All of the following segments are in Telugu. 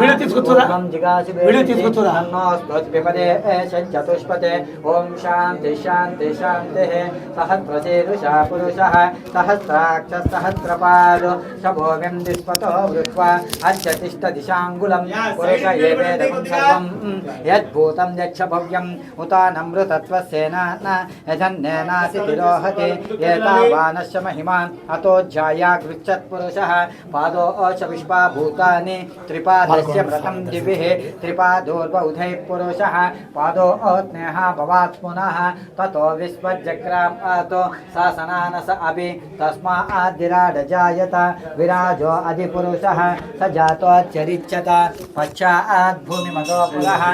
వీడియో తీసుకొచ్చురా? వీడియో తీసుకొచ్చురా? పిపదే చతుష్పదే ఓం శాంతి శాంతి శాంతి. సహస్రశీరుషా పురుష. సహస్రాక్ష సహస్రపాదు శభో విందిస్పతో వృత్వా అద్య తిష్ట దిశాంగులం పురుష ఏవేదం సర్వం. యద్భూతం యక్ష భవ్యం. ఉతానమృతత్వస్యేన యజన్నేనాసి తిరోహతి. ఏతావానశ్య మహిమాన్ అతోధ్యాయా గృచ్చత్పురుషः పాదో చ విశ్వా భూతాని త్రిపాదస్య यस्य व्रतं दिभिः पुरुषः पादो अग्नेः भवात् ततो विश्वजग्रामातो ससनानस अपि तस्माद्दिराडजायत विराजो अधिपुरुषः स जातोच्चरिच्यत पश्चाद्भूमिमतो पुरः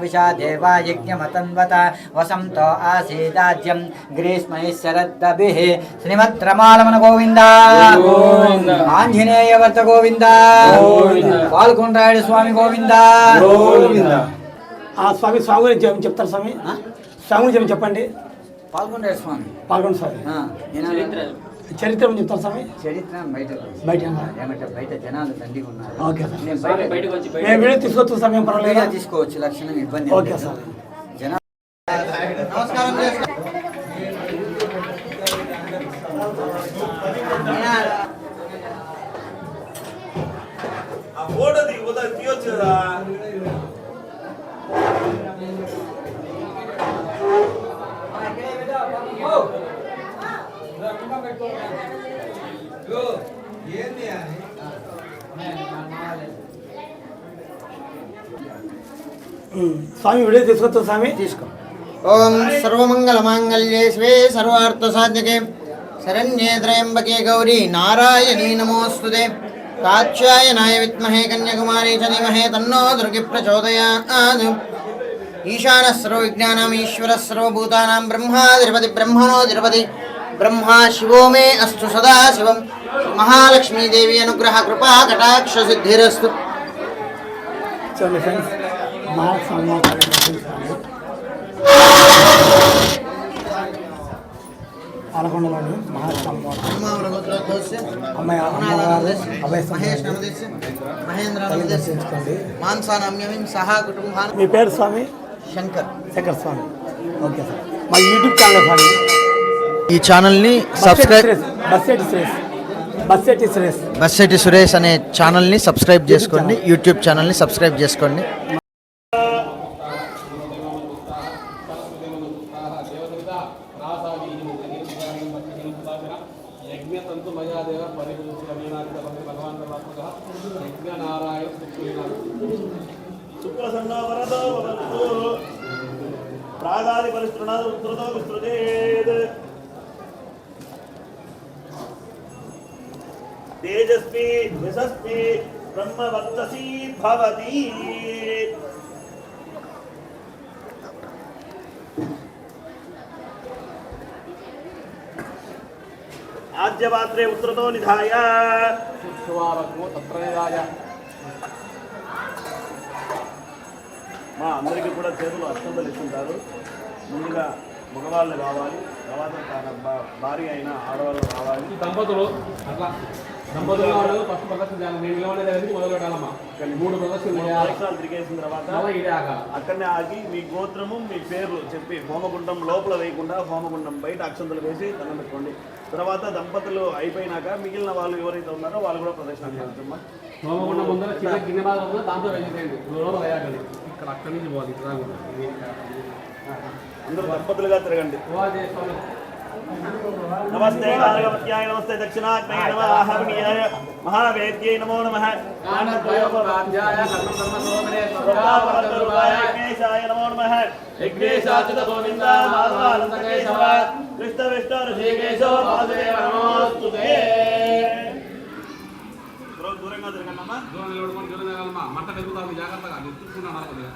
विशा देवायज्ञमतन्वत वसंत आसीदाज्यं ग्रीष्म शरद्दभिः श्रीमद्रमालमन ఆంజనేయ వర్త గోవింద. పాల్కొండ్రాయుడు స్వామి గోవింద. గోవింద. ఆ స్వామి స్వామి గురించి ఏమి చెప్తారు స్వామి? స్వామి గురించి ఏమి చెప్పండి. పాల్కొండ్రాయుడు స్వామి. పాల్గొండ స్వామి. చరిత్ర. చెప్తారు స్వామి? చరిత్ర బయట. బయట ఏమంటే బయట జనాలు దండిగా ఉన్నారు. Okay sir. నేను బయట మేము వీడియో ఏం వీడియో పర్వాలేదు. తీసుకోవచ్చు లక్షణం ఇబ్బంది ఓకే సార్. ఉమ్. స్వామి వీడియో తీసుకొచ్చు స్వామి? తీసుకో. ఓం సర్వమంగళమాంగళ్యే శివే సర్వార్థసాధ్యకే. శరణ్యే త్రయంబకే గౌరీ నారాయణీ నమోస్తుతే. కాత్యాయనాయ విద్మహే కన్యాకుమారీ చ ధీమహే తన్నో దుర్గి ప్రచోదయాత్. ఈశానः సర్వవిజ్ఞానాం ఈశ్వరः సర్వభూతానాం బ్రహ్మాధిపతి బ్రహ్మణో తిరుపతి. బ్రహ్మా శివో మే అస్తు సదా శివం మహాలక్ష్మీదేవి అనుగ్రహ కృపా కటాక్ష సిద్ధిరస్తు చూడండి ఫ్రెండ్స్ మా స్వామి పాలకొండలోని మహాస్వామి అమ్మాయి అమ్మగారు అభయ మహేష్ స్వామి నమదేశ్ మహేంద్ర తల్లి నమదేశ్ దర్శించుకోండి మాన్సానమ్యమిం సహా కుటుంబాన్ మీ పేరు స్వామి శంకర్ శంకర్ స్వామి ఓకే సార్ మా యూట్యూబ్ ఛానల్ స్వామి ఈ ఛానల్ని సబ్స్క్రైబ్ బస్సెట్ సురేష్ అనే ఛానల్ని సబ్స్క్రైబ్ చేసుకోండి. యూట్యూబ్ ఛానల్ని సబ్స్క్రైబ్ చేసుకోండి. మయాదేవ పరిపూర్ణ వీణాదిత తేజస్వి యశస్వి బ్రహ్మవర్చసి భవతి. ఆద్యపాత్రే ఉత్తరతో నిధాయ. మా అందరికీ కూడా చేతులు అష్టంతలు ఇస్తుంటారు. ముందుగా మగవాళ్ళు కావాలి. తర్వాత భార్య అయిన ఆడవాళ్ళు కావాలి. ఈ దంపతులు అట్లా. ఫస్ట్ ప్రదర్శన చేయాలి. నేను మూడు ప్రదర్శనలు తిరిగేసిన తర్వాత అక్కడనే ఆగి మీ గోత్రము మీ పేర్లు చెప్పి హోమగుండం లోపల వేయకుండా హోమగుండం బయట అక్షంతలు వేసి దండం పెట్టుకోండి. తర్వాత దంపతులు అయిపోయినాక మిగిలిన వాళ్ళు ఎవరైతే ఉన్నారో వాళ్ళు కూడా ప్రదర్శన చేయవచ్చమ్మా హోమగుండం ముందర చిన్న గిన్నె బాగా ఉందో? దాంతో వేసేయండి లోపల వేయాలి ఇక్కడ అక్కడి నుంచి పోవాలి. ఇక్కడ. అందరూ దంపతులుగా తిరగండి. నమస్తే నారగమత్యాయ నమస్తే దక్షిణాగ్నేయ నమ హర్మీయాయ మహావేద్యై నమో నమః విఘ్నేశాయ నమో నమః విఘ్నేశాచ్యుత గోవింద మాధవానంద కేశవ కృష్ణ విష్ణు శ్రీకేశవ వాసుదేవ నమోస్తుతే దూరంగా తిరగండమ్మా. దూరం నిలబడుకొని దూరం నిలబడమ్మా. మంట పెరుగుతుంది జాగ్రత్తగా నేను చూసుకుంటాను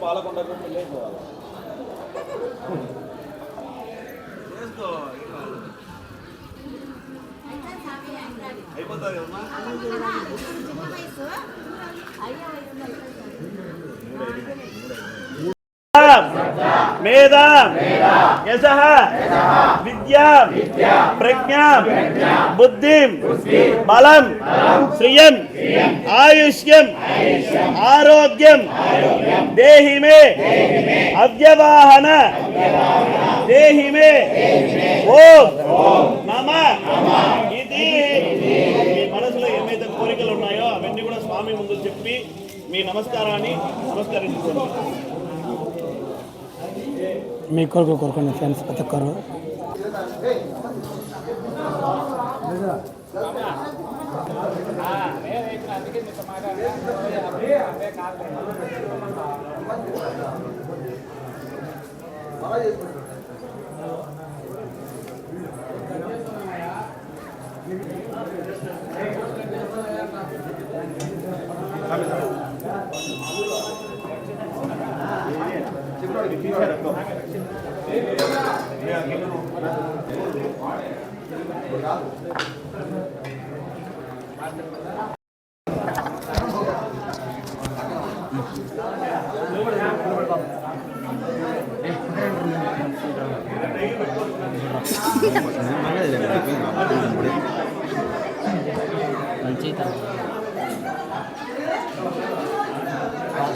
పాలకొండకు చేసుకో అయిపోతుంది అయ్యో మేధ. యశ. విద్యా. ప్రజ్ఞా. బుద్ధిం. బలం. శ్రియం. ఆయుష్యం. ఆరోగ్యం. దేహి మే అవ్యవాహన. దేహి మే ఓం. నమ. ఇది మీ మనసులో ఏమైతే కోరికలు ఉన్నాయో అవన్నీ కూడా స్వామి ముందు చెప్పి మీ నమస్కారాన్ని నమస్కరించుకోండి మీ కొరకు కోరుకోండి ఫ్రెండ్స్ ప్రతి ఒక్కరు.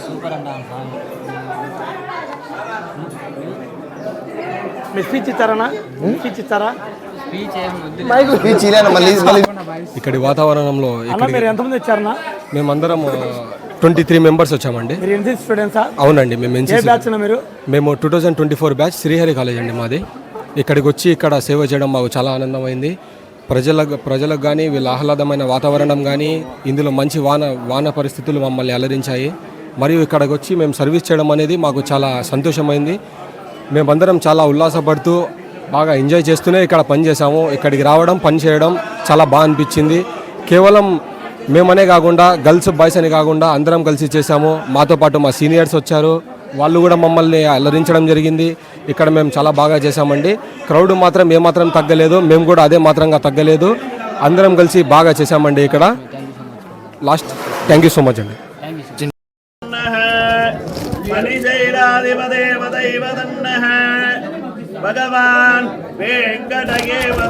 సూపర్ అంట సాంగ్ మీ స్పీచ్ ఇచ్చారనా స్పీచ్ ఇచ్చారా ఇక్కడి వాతావరణంలో మీరు ఎంతమంది మేమందరం ట్వంటీ త్రీ మెంబర్స్ వచ్చామండి. మీరు ఎన్సీ స్టూడెంట్సా? అవునండి మేము ఎన్సీసీ మేము two thousand twenty four batch Srihari college అండి మాది. ఇక్కడికి వచ్చి ఇక్కడ సేవ చేయడం మాకు చాలా ఆనందమైంది. ప్రజలకు ప్రజలకు కానీ వీళ్ళ ఆహ్లాదమైన వాతావరణం కానీ ఇందులో మంచి వాన వాన పరిస్థితులు మమ్మల్ని అలరించాయి. మరియు ఇక్కడికి వచ్చి మేము సర్వీస్ చేయడం అనేది మాకు చాలా సంతోషమైంది. మేమందరం చాలా ఉల్లాసపడుతూ బాగా ఎంజాయ్ చేస్తూనే ఇక్కడ పని చేసాము ఇక్కడికి రావడం పని చేయడం చాలా బాగా అనిపించింది. కేవలం మేమనే కాకుండా గర్ల్స్ బాయ్స్ అని కాకుండా అందరం కలిసి చేసాము మాతో పాటు మా సీనియర్స్ వచ్చారు. వాళ్ళు కూడా మమ్మల్ని అలరించడం జరిగింది. ఇక్కడ మేము చాలా బాగా చేసామండి క్రౌడ్ మాత్రం ఏమాత్రం తగ్గలేదు. మేము కూడా అదే మాత్రంగా తగ్గలేదు. అందరం కలిసి బాగా చేసామండి ఇక్కడ. Last thank you so much అండి. మణిశైలాధిపదేవదైవదన్నః भगवान वेंकट देव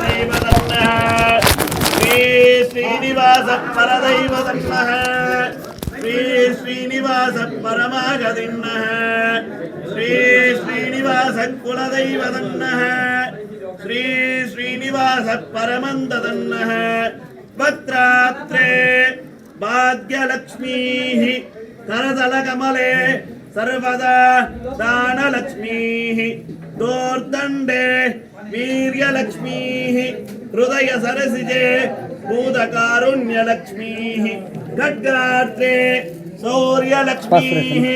श्री श्रीनिवास पर श्री श्रीनिवास परमाग दिन्न श्री श्रीनिवास कुल श्री श्रीनिवास परमंद दन्न भाग्यलक्ष्मी करदल कमले सर्वदा दान लक्ष्मी दोर्दण्डे वीर्यलक्ष्मीः हृदयसरसिजे भूतकारुण्यलक्ष्मीः खड्गात्रे शौर्यलक्ष्मीः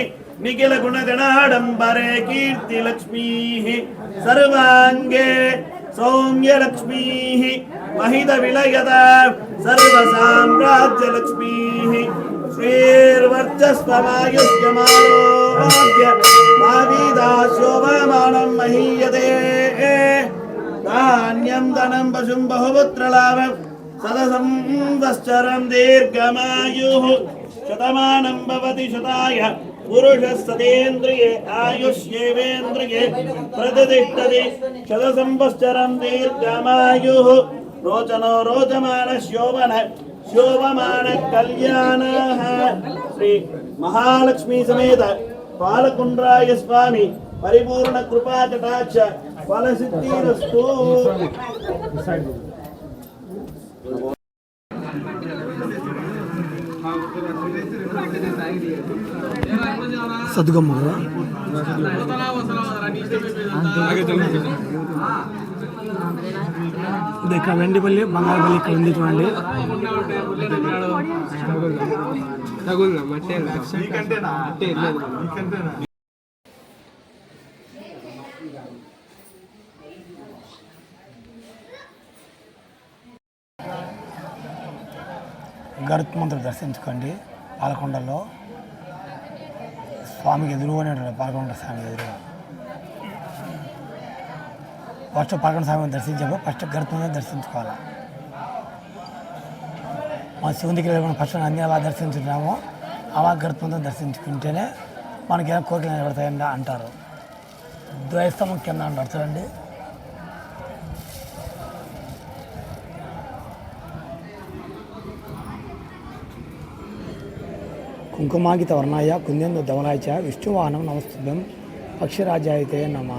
निखिलगुणगणाडम्बरे कीर्तिलक्ष्मीः सर्वाङ्गे सौम्यलक्ष्मीः महितविलयता सर्वसाम्राज्यलक्ष्मीः। श्रीर्वर्चस्वमायुष्यमारोग्य मावीदाशोभमानं महीयते धान्यं धनं पशुं बहुपुत्रलाभं सदसं वश्चरं दीर्घमायुः शतमानं भवति शताय पुरुषस्ततेन्द्रिये आयुष्येवेन्द्रिये प्रतिष्ठति शतसंवत्सरं दीर्घमायुः रोचनो रोचमान శోభమాన కళ్యాణ శ్రీ మహాలక్ష్మి సమేత పాలకుండ్రాయ స్వామి పరిపూర్ణ కృపా కటాక్ష ఫలసిద్ధిరస్తు సద్గమ్మరా ఇక్కడ వెండిపల్లి బంగారపల్లి ఇక్కడ ఉంది చూడండి. గరుత్మంతుడు దర్శించుకోండి. పాలకొండలో స్వామికి ఎదురుగానే ఉంటాడు పాలకొండ స్వామి ఎదురుగా. ఫస్ట్ పాకన స్వామిని దర్శించాము ఫస్ట్ గర్భంగా దర్శించుకోవాలి. మా శివుని దగ్గర మనం ఫస్ట్ అన్ని అలా దర్శించున్నాము అలా గర్భంతో దర్శించుకుంటేనే మనకి ఏదో కోరికలు నిలబడతాయండి అంటారు. ద్వైస్తంభం కింద అంటారు చూడండి. కుంకుమాగిత వర్ణాయ కుందేందు ధవరాయ విష్ణువాహనం నమస్తుభ్యం పక్షిరాజాయితే నమ.